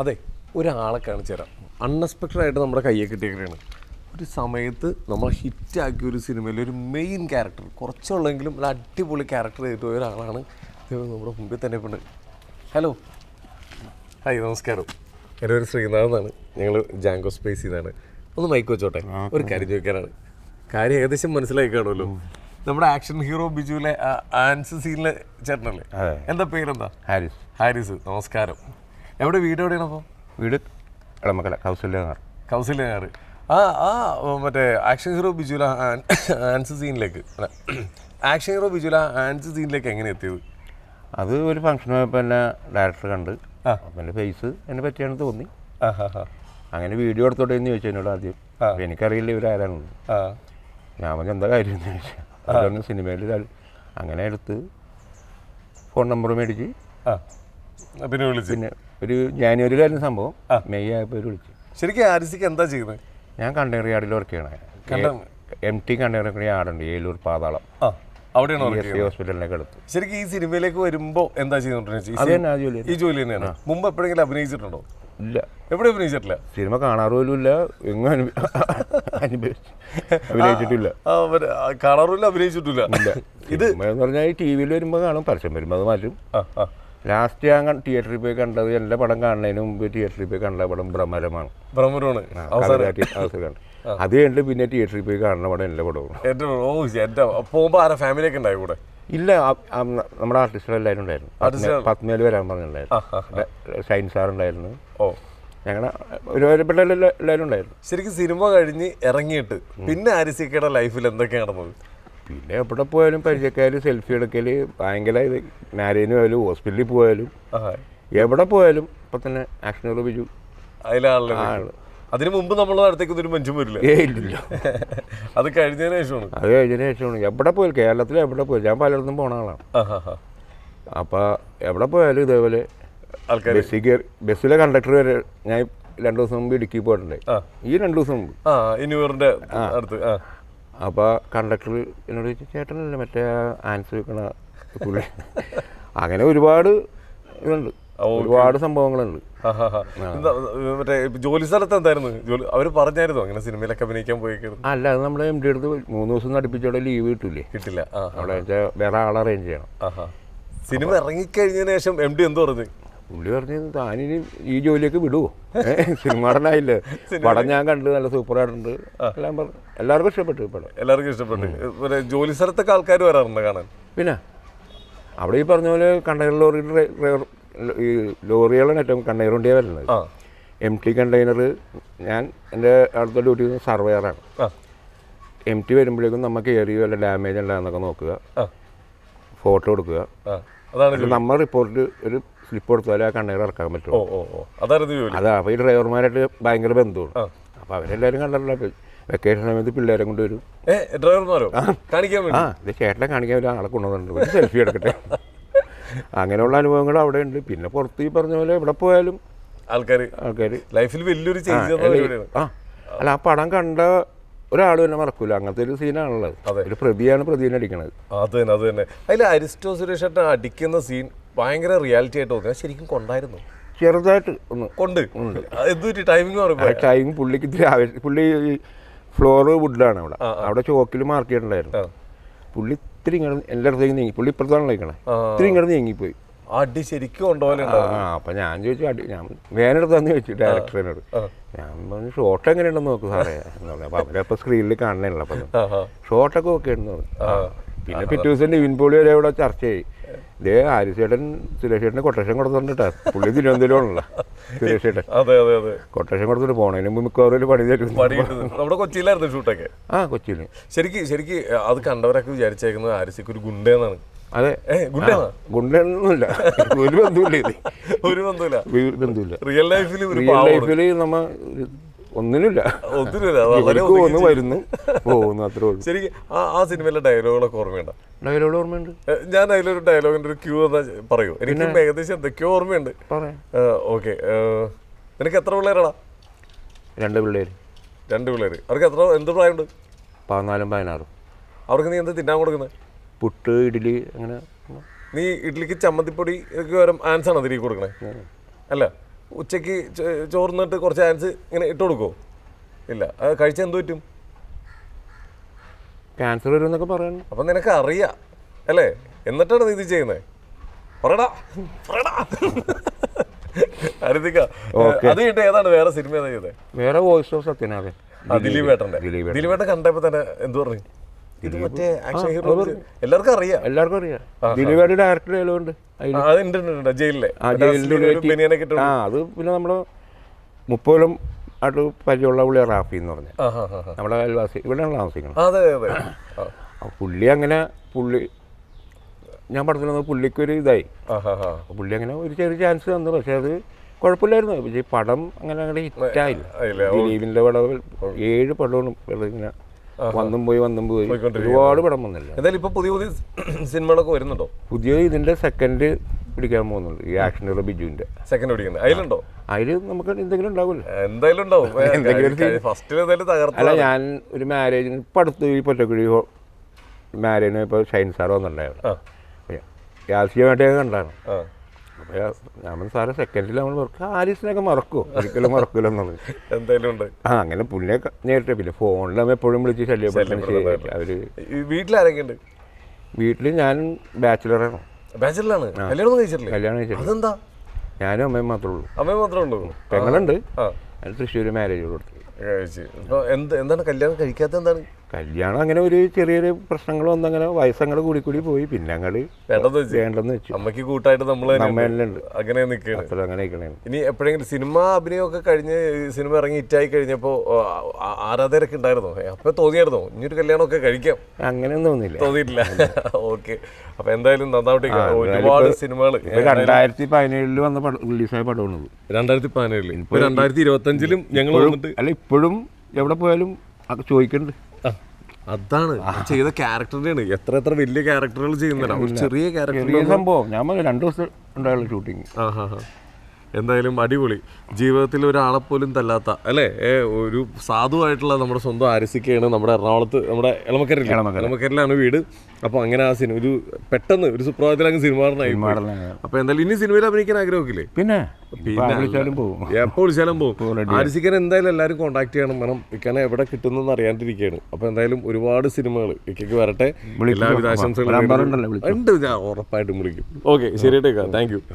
അതെ ഒരാളെ കാണിച്ചു തരാം. അൺഎക്സ്പെക്റ്റഡ് ആയിട്ട് നമ്മുടെ കയ്യെ കിട്ടിയാണ് ഒരു സമയത്ത് നമ്മൾ ഹിറ്റാക്കിയ ഒരു സിനിമയിൽ ഒരു മെയിൻ ക്യാരക്ടർ കുറച്ചുള്ളെങ്കിലും ഒരു അടിപൊളി ക്യാരക്ടർ ചെയ്തിട്ട് പോയ ഒരാളാണ് നമ്മുടെ മുമ്പിൽ തന്നെ ഇപ്പോൾ ഹലോ ഹായ് നമസ്കാരം. എന്റെ പേര് ശ്രീനാഥ് എന്നാണ്. ഞങ്ങൾ ജാങ്കോ സ്പേസ് ചെയ്താണ് ഒന്ന് മൈക്ക് വെച്ചോട്ടെ? ഒരു കാര്യം ചോദിക്കാനാണ്. കാര്യം ഏകദേശം മനസ്സിലായി കാണുമല്ലോ നമ്മുടെ ആക്ഷൻ ഹീറോ ബിജുവിലെ ആൻസ് സീനിലെ ചേട്ടനല്ലേ. എന്താ പേരെന്താ? ഹാരിസ്. ഹാരിസ്. നമസ്കാരം. എവിടെ വീട് എവിടെയാണ് അപ്പോൾ? വീട് ഇളമക്കല കൗസല്യ നഗർ കൗസല്യനാർ ആ ആ മറ്റേ ആക്ഷൻ ഹീറോ ബിജുല ആൻസ് സീനിലേക്ക്. അല്ല ആക്ഷൻ ഹീറോ ബിജുല ആൻസ് സീനിലേക്ക് എങ്ങനെ എത്തിയത്? അത് ഒരു ഫംഗ്ഷൻ പോയപ്പോൾ എന്നെ ഡയറക്ടർ കണ്ട്. അപ്പം എന്റെ ഫേസ് എന്നെ പറ്റിയാണ് തോന്നി. അങ്ങനെ വീഡിയോ എടുത്തോട്ടെ എന്ന് ചോദിച്ചു എന്നോട് ആദ്യം. എനിക്കറിയില്ല ഇവരാരാണെന്ന് ഞാൻ പറഞ്ഞു എന്താ കാര്യം? എന്ന് ചോദിച്ചാൽ സിനിമയിൽ അങ്ങനെ എടുത്ത് ഫോൺ നമ്പർ മേടിച്ച് ആ. പിന്നെ വിളിച്ചു. പിന്നെ ഒരു ജാനുവരിയിലായിരുന്നു സംഭവം. മെയ് ആയപ്പോൾ വിളിച്ചു. ശരിക്കും ആരിസിക്ക് എന്താ ചെയ്യുന്നത്? ഞാൻ കണ്ടെയ്നർ യാർഡിൽ വർക്ക് ചെയ്യണേ എം ടി കണ്ടെയ്നർ യാർഡുണ്ട് ഏലൂർ പാതാളം. അവിടെയാണോ ഹോസ്പിറ്റലിലേക്ക് എടുത്തു ശരിക്കും ഈ സിനിമയിലേക്ക് വരുമ്പോ എന്താ ജോലി ഈ ജോലി തന്നെയാണ്. മുമ്പ് എപ്പോഴെങ്കിലും അഭിനയിച്ചിട്ടുണ്ടോ? ഇല്ല. എവിടെ അഭിനയിച്ചിട്ടില്ല? സിനിമ കാണാറുമില്ല എങ്ങും അഭിനയിച്ചിട്ടില്ല. കാണാറില്ല അഭിനയിച്ചിട്ടില്ല. ഇത് എന്ന് പറഞ്ഞാൽ ടി വിയിൽ വരുമ്പോൾ കാണും പരസ്യം വരുമ്പോൾ അത് മാറ്റും. ലാസ്റ്റ് ഞാൻ തിയേറ്ററിൽ പോയി കണ്ടത് എല്ലാ പടം കാണുന്നതിന് മുമ്പ് തിയേറ്ററിൽ പോയി കണ്ട പടം ഭ്രമരമാണ് ബ്രഹ്മരുമാണ് കണ്ടു അത് കഴിഞ്ഞിട്ട് പിന്നെ തിയേറ്ററിൽ പോയി കാണുന്ന പടം എല്ലാ പടവും ആരാ ഫാമിലിയൊക്കെ ഉണ്ടായി കൂടെ? ഇല്ല നമ്മുടെ ആർട്ടിസ്റ്റുകൾ എല്ലാവരും ഉണ്ടായിരുന്നു. പത്മ- പത്മേൽ വരാൻ പറഞ്ഞിട്ടുണ്ടായിരുന്നു. ഷൈൻ സാർ ഉണ്ടായിരുന്നു. ഓ. ഒരുപാട് എല്ലാവരും ഉണ്ടായിരുന്നു. ശരിക്കും സിനിമ കഴിഞ്ഞ് ഇറങ്ങിയിട്ട് പിന്നെ ആരിസിക്കയുടെ ലൈഫിൽ എന്തൊക്കെയാണ് നടന്നത്? പിന്നെ എവിടെ പോയാലും പരിചയക്കാര് സെൽഫി എടുക്കൽ ഭയങ്കര ഇത്. നാരേന് പോയാലും ഹോസ്പിറ്റലിൽ പോയാലും. എവിടെ പോയാലും ഇപ്പൊ തന്നെ ആക്ഷൻ ബിജു അതിലാണല്ലോ ആണ്. അതിനു മുമ്പ് നമ്മളെ അടുത്തേക്ക് ഒരു മനുഷ്യൻ വരില്ല? ഏ ഇല്ല അത് കഴിഞ്ഞതിന് ശേഷമാണ്. അത് കഴിഞ്ഞതിന് ശേഷമാണ്. എവിടെ പോയാലും കേരളത്തിൽ എവിടെ പോയാലും ഞാൻ പലയിടത്തും പോണ ആളാണ്. അപ്പൊ അപ്പോൾ എവിടെ പോയാലും ഇതേപോലെ ആൾക്കാർ ബസ്സിൽ കയറി ബസ്സിലെ കണ്ടക്ടർ വരെ ഞാൻ രണ്ട് ദിവസം മുമ്പ് ഇടുക്കി പോയിട്ടുണ്ട്. ഈ രണ്ട് ദിവസം മുമ്പ്. ആ ഇനിവറിന്റെ അടുത്ത് ആ. അപ്പോൾ കണ്ടക്ടർ എന്നോട് ചോദിച്ചു ചേട്ടനല്ലേ മറ്റേ ആൻസർ വെക്കണ പുള്ളി? അങ്ങനെ ഒരുപാട് ഇതുണ്ട്. ഒരുപാട് സംഭവങ്ങളുണ്ട്. മറ്റേ ജോലി സ്ഥലത്ത് എന്തായിരുന്നു? ജോലി അവർ പറഞ്ഞായിരുന്നോ അങ്ങനെ സിനിമയിലൊക്കെ അഭിനയിക്കാൻ പോയി അല്ല അത് നമ്മുടെ എം ഡി അടുത്ത് മൂന്ന് ദിവസം നടിപ്പിച്ചോടെ ലീവ് കിട്ടൂലേ കിട്ടില്ല? അവിടെ വേറെ ആളെ അറേഞ്ച് ചെയ്യണം. സിനിമ ഇറങ്ങിക്കഴിഞ്ഞതിന് ശേഷം എം ഡി എന്ത് പറഞ്ഞു? പുള്ളി പറഞ്ഞു താനിനി ഈ ജോലിയൊക്കെ വിടുവോ സിനിമാടനായില്ലേ? പടം ഞാൻ കണ്ടു നല്ല സൂപ്പറായിട്ടുണ്ട്. എല്ലാം പറഞ്ഞു എല്ലാവർക്കും ഇഷ്ടപ്പെട്ടു പടം. എല്ലാവർക്കും ഇഷ്ടപ്പെട്ടു. ജോലി സ്ഥലത്തൊക്കെ ആൾക്കാർ വരാറുണ്ട് കാണാൻ? പിന്നെ അവിടെ ഈ പറഞ്ഞ പോലെ കണ്ടെയ്നർ ലോറി ഈ ലോറികളാണ് ഏറ്റവും കണ്ടെയ്നർ വണ്ടിയാണ് വരുന്നത്. എം ടി കണ്ടെയ്നർ ഞാൻ എന്റെ അടുത്ത ഡ്യൂട്ടി സർവേയറാണ്. എം ടി വരുമ്പോഴേക്കും നമുക്ക് ഏറിയോ അല്ല ഡാമേജ് ഉണ്ടോ നോക്കുക. ഫോട്ടോ എടുക്കുക. നമ്മൾ റിപ്പോർട്ട് ഒരു സ്ലിപ്പ് കൊടുത്താലേ ആ കണ്ടെയ്നർ ഇറക്കാൻ പറ്റുള്ളൂ. അതാ അപ്പോൾ ഈ ഡ്രൈവർമാരായിട്ട് ഭയങ്കര ബന്ധമാണ് അപ്പൊ അവരെല്ലാരും അവരെല്ലാവരും കണ്ടിട്ടില്ല വെക്കേഷൻ സമയത്ത് പിള്ളേരെ കൊണ്ടുവരും. ഡ്രൈവർമാരോ കാണിക്കാൻ ആ ഇത് ചേട്ടനെ കാണിക്കാൻ ഒരു ആളെ കൊണ്ടുവന്നിട്ടുണ്ട് സെൽഫി എടുക്കട്ടെ. അങ്ങനെയുള്ള അനുഭവങ്ങൾ അവിടെ ഉണ്ട് പിന്നെ പുറത്ത് ഈ പറഞ്ഞ പോലെ എവിടെ പോയാലും ആൾക്കാർ ആൾക്കാർ ലൈഫിൽ വലിയൊരു ചേഞ്ച് ആ. അല്ല ആ പടം കണ്ട ഒരാൾ തന്നെ മറക്കൂല. അങ്ങനത്തെ ഒരു സീനാണുള്ളത് ഒരു പ്രതിയാണ് പ്രതിനെ അടിക്കണത്. അത് തന്നെ അത് തന്നെ. അതിൽ അരിസ്റ്റോ സുരേഷ് അടിക്കുന്ന സീൻ ഭയങ്കര റിയാലിറ്റി ആയിട്ട് തോന്നി ശരിക്കും കൊണ്ടായിരുന്നു. ചെറുതായിട്ട് ഒന്ന് കൊണ്ട്. എന്തൊരു ടൈമിംഗ് ആ പറയുമ്പോ. ടൈം പുള്ളിക്ക് ഇത്തിരി ആവശ്യം പുള്ളി ഫ്ലോർ ഫ്ലോറ് വുഡാണ് അവിടെ. അവിടെ ചോക്കിൽ മാർക്ക് ചെയ്തിട്ടുണ്ടായിരുന്നു. പുള്ളി ഇത്തിരി ഇങ്ങനെ എന്റെ അടുത്തേക്ക് നീങ്ങി. പുള്ളി ഇപ്പുറത്താണ് കഴിക്കണേ. ഇത്തിരി ഇങ്ങനെ നീങ്ങിപ്പോയി. അടി ശരിക്കും ആ അപ്പം ഞാൻ ചോദിച്ചു അടി ഞാൻ വേനെടുത്താന്ന് ചോദിച്ചു ഡയറക്ടറിനോട് ഞാൻ പറഞ്ഞു ഷോട്ട് എങ്ങനെയുണ്ടെന്ന് നോക്ക് സാറേ. എന്ന് പറഞ്ഞു. അപ്പോൾ അവരപ്പോൾ സ്ക്രീനിൽ കാണണല്ലോ അപ്പം ഷോട്ടൊക്കെ ഓക്കെ ഉണ്ടെന്ന് പറഞ്ഞു. പിന്നെ പിറ്റേ ദിവസം ലിവിൻ പോളി വരെ ഇവിടെ ചർച്ച ചെയ്യും ഇതേ ആര്യശേട്ടൻ സുരേഷേട്ടന് കൊട്ടേഷൻ കൊടുത്തിട്ടുണ്ട് കേട്ടോ. പുള്ളി തിരുവനന്തപുരമാണല്ലോ സുരേഷേട്ടൻ. അതെ അതെ അതെ. കൊട്ടേഷൻ കൊടുത്തിട്ട് പോണതിന് മുമ്പ് മിക്കവാറും പണി തരും. നമ്മുടെ കൊച്ചിയിലായിരുന്നു ഷൂട്ടൊക്കെ? ആ കൊച്ചിയിൽ ശരിക്ക് ശരിക്ക് അത് കണ്ടവരൊക്കെ വിചാരിച്ചേക്കുന്നത് ആരിസിക്ക് ഒരു ഗുണ്ടെന്നാണ്. അതെ. ഗുണ്ടൊന്നുമില്ല ഒരു ബന്ധുവില്ല ഒരു ബന്ധുമില്ല ബന്ധുവില്ല. റിയൽ ലൈഫിൽ റിയൽ. ലൈഫിൽ നമ്മ ഒന്നിനുമില്ല. ഒത്തിരിയില്ല വളരെ ഒന്ന് വരുന്നു. പോകുന്നു അത്രേ ഉള്ളൂ. ശരിക്കും ആ ആ സിനിമയിലെ ഡയലോഗുകളൊക്കെ ഓർമ്മയുണ്ട്? ഡയലോഗ് ഓർമ്മയുണ്ട്. ഞാൻ അതിലൊരു ഡയലോഗിന്റെ ഒരു ക്യൂ എന്താ പറയൂ. എനിക്ക് ഏകദേശം എന്തൊക്കെയോ ഓർമ്മയുണ്ട്. ഓക്കെ നിനക്ക് എത്ര പിള്ളേരാടാ? രണ്ട് പിള്ളേര്. രണ്ട് പിള്ളേര്. അവർക്ക് എത്ര എന്ത് പ്രായമുണ്ട്? പതിനാലും പതിനാറും. അവർക്ക് നീ എന്താ തിന്നാൻ കൊടുക്കുന്നത്? പുട്ട് ഇഡ്ഡലി അങ്ങനെ. നീ ഇഡ്ഡലിക്ക് ചമ്മന്തിപ്പൊടി ഒക്കെ വരും ആൻസാണ് അതിലേക്ക് കൊടുക്കണേ? അല്ല? ഉച്ചയ്ക്ക് ചോർന്നിട്ട് കുറച്ച് ചാൻസ് ഇങ്ങനെ ഇട്ട് കൊടുക്കുമോ ഇല്ല. അത് കഴിച്ചാൽ എന്ത് പറ്റും? ക്യാൻസർ വരും എന്നൊക്കെ പറയുന്നു അപ്പം നിനക്ക് അറിയാം അല്ലേ? എന്നിട്ടാണ് നീ ഇത് ചെയ്യുന്നത് പറയടാ പറയടാ അരുതിക്ക അത് കഴിഞ്ഞിട്ട് ഏതാണ് വേറെ സിനിമ ഏതാ ചെയ്തത് വേറെ വോയിസ് ഓഫ് സത്യനാഥൻ. ദിലീപ് ഏട്ടന്റെ ദിലീപ് ഏട്ടൻ കണ്ടപ്പോൾ തന്നെ എന്ത് പറഞ്ഞു? ഇത് മറ്റേ ആക്ഷൻ ഹീറോ എല്ലാവർക്കും അറിയാം. എല്ലാവർക്കും അറിയാം. ഡയറക്ടർ ആ, അത് ജയിലിലെ. ആ ആ പിന്നെ നമ്മുടെ മുപ്പതിലും ആയിട്ട് പരിചയമുള്ള പുള്ളി റാഫി എന്ന് പറഞ്ഞ. നമ്മുടെ അയൽവാസി. ഇവിടെയാണ് താമസിക്കുന്നത്. അതെ അതെ പുള്ളി അങ്ങനെ പുള്ളി ഞാൻ പടത്തിൽ വന്നത് പുള്ളിക്കൊരു ഇതായി. പുള്ളി അങ്ങനെ ഒരു ചെറിയ ചാൻസ് തന്നു. പക്ഷേ അത് കുഴപ്പമില്ലായിരുന്നു. പക്ഷേ ഈ പടം അങ്ങനെ അങ്ങനെ ഹിറ്റായില്ല. ഇല്ല, ദിലീപിന്റെ പടം ഏഴ് പടവും ഇങ്ങനെ വന്നും പോയി വന്നും പോയി. ഒരുപാട് പടം വന്നില്ല. എന്തായാലും ഇപ്പൊ പുതിയ പുതിയ സിനിമകളൊക്കെ വരുന്നുണ്ടോ? പുതിയ ഇതിന്റെ സെക്കൻഡ് പിടിക്കാൻ പോകുന്നുണ്ട്. ഈ ആക്ഷനുള്ള ബിജുവിന്റെ. സെക്കൻഡ് പിടിക്കുന്നത്. അതിലുണ്ടോ? അതിൽ നമുക്ക് എന്തെങ്കിലും ഉണ്ടാവില്ല എന്തായാലും ഉണ്ടാവും. ഫസ്റ്റ് അല്ല ഞാൻ ഒരു മാരേജിന് ഇപ്പൊ അടുത്ത് ഈ പൊറ്റക്കുഴി മാരേജിന് ഇപ്പൊ ഷൈൻ സാർ വന്നിട്ടുണ്ടായിരുന്നു. ആ. യാസികമായിട്ട് ഞാൻ കണ്ടാണ് ഞാൻ സാറ് സെക്കൻഡിൽ നമ്മൾ മറക്കും ആലീസിനൊക്കെ മറക്കുമോ ഒരിക്കലും മറക്കില്ല എന്നുള്ളത്. എന്തായാലും ഉണ്ട്. ആ അങ്ങനെ പുള്ളിയെ നേരിട്ട് പിന്നെ ഫോണിൽ നമ്മൾ എപ്പോഴും വിളിച്ച് ശല്യപ്പെടുത്തുന്ന അവർ വീട്ടിലാരൊക്കെ ഉണ്ട്? വീട്ടിൽ ഞാൻ ബാച്ചിലറാണ് ബാച്ചിലറാണ് കല്യാണം കഴിച്ചിട്ടില്ല? കല്യാണം കഴിച്ചിട്ടില്ല. അതെന്താ? ഞാനും അമ്മയും മാത്രമേ ഉള്ളൂ. അമ്മയും മാത്രമേ ഉള്ളൂ പെങ്ങളുണ്ട്. തൃശ്ശൂർ മാരേജ് കൊടുത്തു. എന്ത് എന്താണ് കല്യാണം കഴിക്കാത്ത എന്താണ്? കല്യാണം അങ്ങനെ ഒരു ചെറിയൊരു പ്രശ്നങ്ങൾ വന്നങ്ങനെ വയസ്സങ്ങൾ കൂടി കൂടി പോയി. പിന്നെ അങ്ങോട്ട് വേണ്ടെന്ന് വെച്ച്. അമ്മയ്ക്ക് കൂട്ടായിട്ട് നമ്മൾ അങ്ങനെ അങ്ങനെ ഇനി എപ്പോഴെങ്കിലും സിനിമ അഭിനയമൊക്കെ കഴിഞ്ഞ് സിനിമ ഇറങ്ങി ഹിറ്റായി കഴിഞ്ഞപ്പോൾ ആരാധകരൊക്കെ ഉണ്ടായിരുന്നോ? ഏ, അപ്പൊ തോന്നിയായിരുന്നോ? ഇനിയൊരു കല്യാണമൊക്കെ കഴിക്കാം. അങ്ങനെയൊന്നും തോന്നിയില്ല. തോന്നിയിട്ടില്ല. ഓക്കെ. അപ്പൊ എന്തായാലും നന്നാവട്ടെ. ഒരുപാട് സിനിമകൾ രണ്ടായിരത്തി പതിനേഴിൽ വന്ന പടം റിലീസായ പടമാണത്. രണ്ടായിരത്തി പതിനേഴിൽ. രണ്ടായിരത്തി ഇരുപത്തി അഞ്ചിലും ഞങ്ങൾ അല്ല ഇപ്പോഴും എവിടെ പോയാലും ചോദിക്കണ്ട്. ചോദിക്കുന്നുണ്ട് അതാണ്. ചെയ്ത ക്യാരക്ടറിനെയാണ് എത്ര എത്ര വലിയ ക്യാരക്ടറുകൾ ചെയ്യുന്നതാണ്. ഒരു ചെറിയ ക്യാരക്ടർ സംഭവം. ഞാൻ രണ്ടു ദിവസം ഉണ്ടായുള്ള ഷൂട്ടിങ് ആ ഹാ ഹാ എന്തായാലും അടിപൊളി. ജീവിതത്തിൽ ഒരാളെ പോലും തല്ലാത്ത അല്ലേ? ഏ, ഒരു സാധുവായിട്ടുള്ള നമ്മുടെ സ്വന്തം ആരസിക്കയാണ് നമ്മുടെ എറണാകുളത്ത് നമ്മുടെ എളമക്കരയിൽ ഇളമക്കരയിലാണ് എളമക്കരയിലാണ് വീട്. അപ്പോൾ അങ്ങനെ ആ സിനിമ ഒരു പെട്ടെന്ന് ഒരു സുപ്രഭാതത്തിൽ അങ്ങ് സിനിമ അപ്പോൾ എന്തായാലും ഇനി സിനിമയിൽ അഭിനയിക്കാൻ ആഗ്രഹമൊക്കെ പിന്നെ എപ്പോൾ വിളിച്ചാലും പോകും ആരിസിക്കാൻ എന്തായാലും എല്ലാവരും കോൺടാക്ട് ചെയ്യണം. കാരണം ഇക്കാനെ എവിടെ കിട്ടുന്നെന്ന് അറിയാണ്ടിരിക്കുകയാണ്. അപ്പോൾ എന്തായാലും ഒരുപാട് സിനിമകൾ ഇക്കയ്ക്ക് വരട്ടെ. എല്ലാ എല്ലാവിധ ആശംസകളും. ഉണ്ട് ഞാൻ ഉറപ്പായിട്ടും വിളിക്കും. ഓക്കെ ശരി താങ്ക് യു.